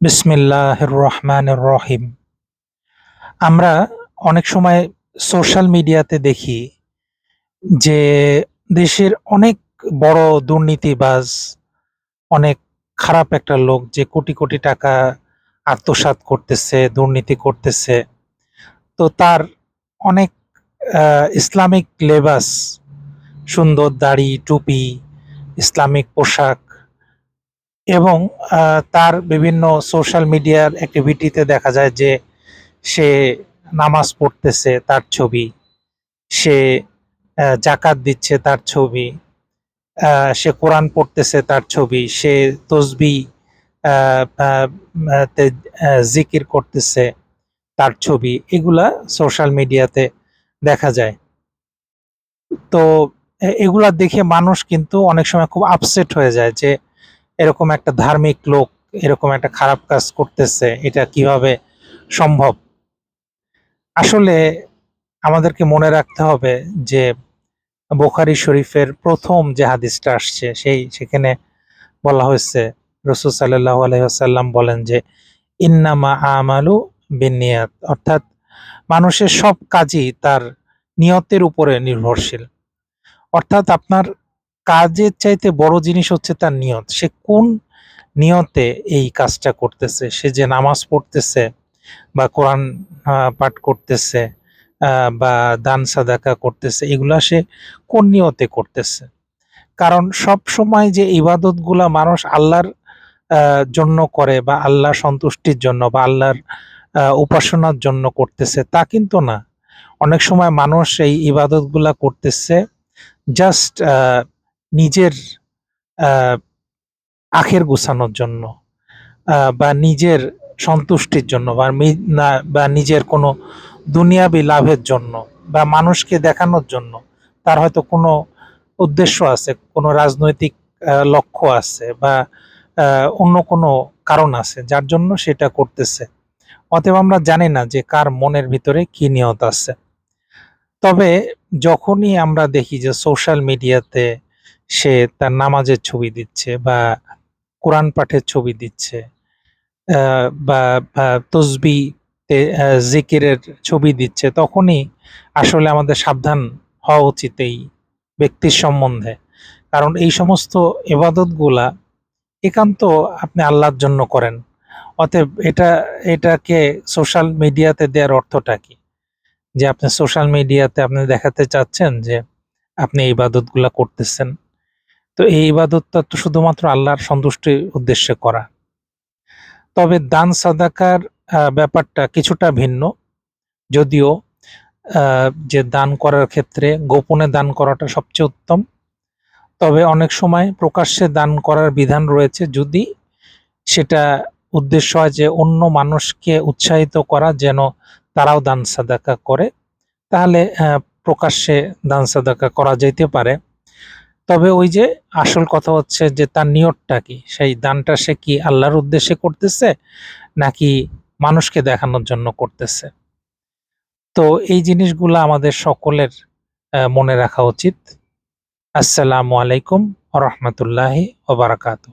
বিসমিল্লাহির রহমানির রহিম আমরা অনেক সময় সোশ্যাল মিডিয়াতে দেখি যে দেশের অনেক বড় দুর্নীতিবাজ, অনেক খারাপ একটা লোক যে কোটি কোটি টাকা আত্মসাৎ করতেছে, দুর্নীতি করতেছে। তো তার অনেক ইসলামিক লেবাস, সুন্দর দাড়ি, টুপি, ইসলামিক পোশাক এবং তার বিভিন্ন সোশ্যাল মিডিয়ার অ্যাক্টিভিটিতে দেখা যায় যে সে নামাজ পড়তেছে তার ছবি, সে জাকাত দিচ্ছে তার ছবি সে কোরআন পড়তেছে তার ছবি, সে তসবি জিকির করতেছে তার ছবি, এগুলা সোশ্যাল মিডিয়াতে দেখা যায়। তো এগুলা দেখে মানুষ কিন্তু অনেক সময় খুব আপসেট হয়ে যায় যে এরকম একটা ধার্মিক লোক, এরকম একটা খারাপ কাজ করতেছে, এটা কীভাবে সম্ভব? আসলে আমাদেরকে মনে রাখতে হবে যে বোখারি শরীফের প্রথম যে হাদিসটা আসছে, সেই, সেখানে বলা হয়েছে, রসুল সাল্লাহ আলহিহাসাল্লাম বলেন যে, ইন্নামা আমালু বিনিয়াত অর্থাৎ মানুষের সব কাজই তার নিয়তের উপরে নির্ভরশীল। অর্থাৎ আপনার কাজের চাইতে বড় জিনিস হচ্ছে তার নিয়ত। সে কোন নিয়তে এই কাজটা করতেছে? সে যে নামাজ পড়তেছে বা কোরআন পাঠ করতেছে বা দান, সাদাকা করতেছে, এগুলা সে কোন নিয়তে করতেছে? কারণ সব সময় যে ইবাদতগুলা মানুষ আল্লাহর জন্য করে বা আল্লাহ সন্তুষ্টির জন্য বা আল্লাহর উপাসনার জন্য করতেছে, তা কিন্তু না। অনেক সময় মানুষ এই ইবাদতগুলা করতেছে জাস্ট নিজের আখের গুছানোর জন্য বা নিজের সন্তুষ্টির জন্য, বা নিজের কোনো দুনিয়াবি লাভের জন্য, বা মানুষকে দেখানোর জন্য, তার হয়তো কোনো উদ্দেশ্য আছে, কোনো রাজনৈতিক লক্ষ্য আছে, বা অন্য কোনো কারণ আছে, যার জন্য সেটা করতেছে। অতএব আমরা জানি না যে কার মনের ভিতরে কি নিয়ত আছে। তবে যখনই আমরা দেখি যে সোশ্যাল মিডিয়াতে সে তার নামাজের ছবি দিচ্ছে বা কোরআন পাঠের ছবি দিচ্ছে বা তসবি জিকিরের ছবি দিচ্ছে, তখনই আসলে আমাদের সাবধান হওয়া উচিত এই ব্যক্তির সম্বন্ধে। কারণ এই সমস্ত এবাদতগুলা একান্ত আপনি আল্লাহর জন্য করেন। অতএব এটা, এটাকে সোশ্যাল মিডিয়াতে দেওয়ার অর্থটা কি? যে আপনি সোশ্যাল মিডিয়াতে আপনি দেখাতে চাচ্ছেন যে আপনি এই ইবাদতগুলা করতেছেন। তো এই ইবাদতটা তো শুধুমাত্র আল্লাহর সন্তুষ্টির উদ্দেশ্যে করা। তবে দান সাদাকার ব্যাপারটা কিছুটা ভিন্ন। যদিও যে দান করার ক্ষেত্রে গোপনে দান করাটা সবচেয়ে উত্তম। তবে অনেক সময় প্রকাশ্যে দান করার বিধান রয়েছে যদি সেটা উদ্দেশ্য হয় যে অন্য মানুষকে উৎসাহিত করা যেন তারাও দান সাদাকা করে। তাহলে প্রকাশ্যে দান সাদাকা করা যেতে পারে। তবে ওই যে আসল কথা হচ্ছে যে তার নিয়তটা কি? সেই দানটা সে কি আল্লাহর উদ্দেশ্যে করতেছে নাকি মানুষকে দেখানোর জন্য করতেছে? তো এই জিনিসগুলো আমাদের সকলের মনে রাখা উচিত। আসসালামু আলাইকুম রহমতুল্লাহি ওবারাকাতু